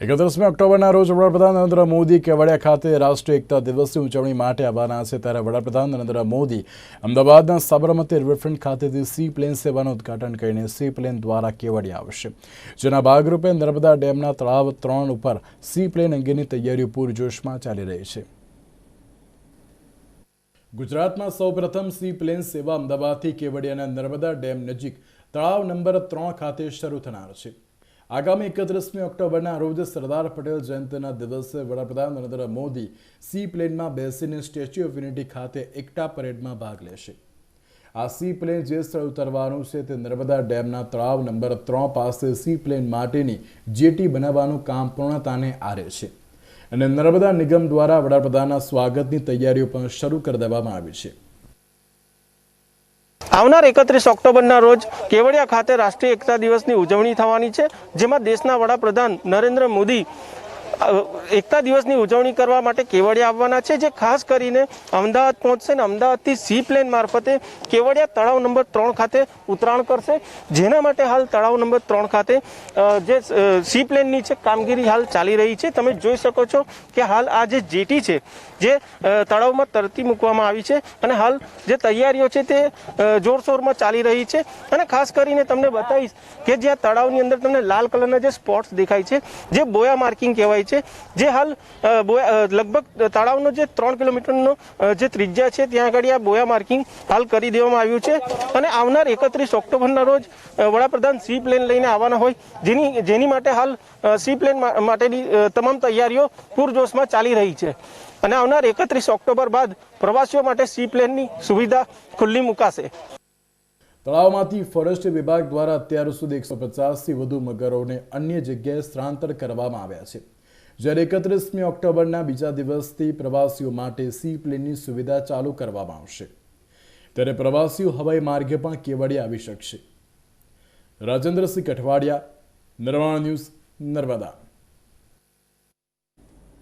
એકત્રીસમી ઓક્ટોબરના રોજ વડાપ્રધાન નરેન્દ્ર મોદી કેવડિયા ખાતે રાષ્ટ્રીય એકતા દિવસની ઉજવણી માટે આવવાના છે. ત્યારે વડાપ્રધાન નરેન્દ્ર મોદી અમદાવાદના સાબરમતી રિવરફ્રન્ટ ખાતેથી સી પ્લેન સેવાનું ઉદઘાટન કરીને સી પ્લેન દ્વારા કેવડિયા આવશે. જેના ભાગરૂપે નર્મદા ડેમના તળાવ ત્રણ ઉપર સી પ્લેન અંગેની તૈયારીઓ પૂરજોશમાં ચાલી રહી છે. ગુજરાતમાં સૌપ્રથમ સી પ્લેન સેવા અમદાવાદથી કેવડિયાના નર્મદા ડેમ નજીક તળાવ નંબર ત્રણ ખાતે શરૂ થનાર છે. આગામી એકત્રીસમી ઓક્ટોબરના રોજ સરદાર પટેલ જયંતિના દિવસે વડાપ્રધાન નરેન્દ્ર મોદી સી પ્લેનમાં બેસીને સ્ટેચ્યુ ઓફ યુનિટી ખાતે એકતા પરેડમાં ભાગ લેશે. આ સી પ્લેન જે સ્થળ ઉતરવાનું છે તે નર્મદા ડેમના તળાવ નંબર ત્રણ પાસે સી પ્લેન માટેની જેટી બનાવવાનું કામ પૂર્ણતાને આરે છે. અને નર્મદા નિગમ દ્વારા વડાપ્રધાનના સ્વાગતની તૈયારીઓ પણ શરૂ કરી દેવામાં આવી છે. આવનાર એકત્રીસ ઓક્ટોબરના રોજ કેવડિયા ખાતે રાષ્ટ્રીય એકતા દિવસની ઉજવણી થવાની છે, જેમાં દેશના વડાપ્રધાન નરેન્દ્ર મોદી એકતા દિવસની ઉજવણી કરવા માટે કેવડિયા આવવાના છે, જે ખાસ કરીને અમદાવાદ પહોંચશે ને અમદાવાદથી સી પ્લેન મારફતે કેવડિયા તળાવ નંબર ત્રણ ખાતે ઉતરાણ કરશે. જેના માટે હાલ તળાવ નંબર ત્રણ ખાતે જે સી પ્લેનની છે, કામગીરી હાલ ચાલી રહી છે. તમે જોઈ શકો છો કે હાલ આ જે જેટી છે, જે તળાવમાં તરતી મૂકવામાં આવી છે અને હાલ જે તૈયારીઓ છે તે જોરશોરમાં ચાલી રહી છે. અને ખાસ કરીને તમને બતાવીશ કે જ્યાં તળાવની અંદર તમને લાલ કલરના જે સ્પોટ્સ દેખાય છે, જે બોયા માર્કિંગ કહેવાય છે જે હાલ બોયા લગભગ તળાવનો જે ત્રણ કિલોમીટરનો જે ત્રિજ્યા છે, ત્યાં આગળ આ બોયા માર્કિંગ હાલ કરી દેવામાં આવ્યું છે. અને આવનાર એકત્રીસ ઓક્ટોબરના રોજ વડાપ્રધાન સી પ્લેન લઈને આવવાના હોય, જેની જેની માટે હાલ સી પ્લેન માટેની તમામ તૈયારીઓ પૂરજોશમાં ચાલી રહી છે. અને આવનાર એકત્રીસ ઓક્ટોબર બાદ પ્રવાસીઓ માટે સી પ્લેનની સુવિધા ખુલ્લી મુકાશે. તળાવમાંથી ફોરેસ્ટ વિભાગ દ્વારા અત્યાર સુધી એકસો પચાસથી વધુ મગરોને અન્ય જગ્યાએ સ્થળાંતર કરવામાં આવ્યા છે. જ્યારે એકત્રીસમી ઓક્ટોબરના બીજા દિવસથી પ્રવાસીઓ માટે સી પ્લેનની સુવિધા ચાલુ કરવામાં આવશે. ત્યારે પ્રવાસીઓ હવાઈ માર્ગે પણ કેવડિયા આવી શકશે. રાજેન્દ્રસિંહ કઠવાડિયા નર્મદા ન્યૂઝ નર્મદા.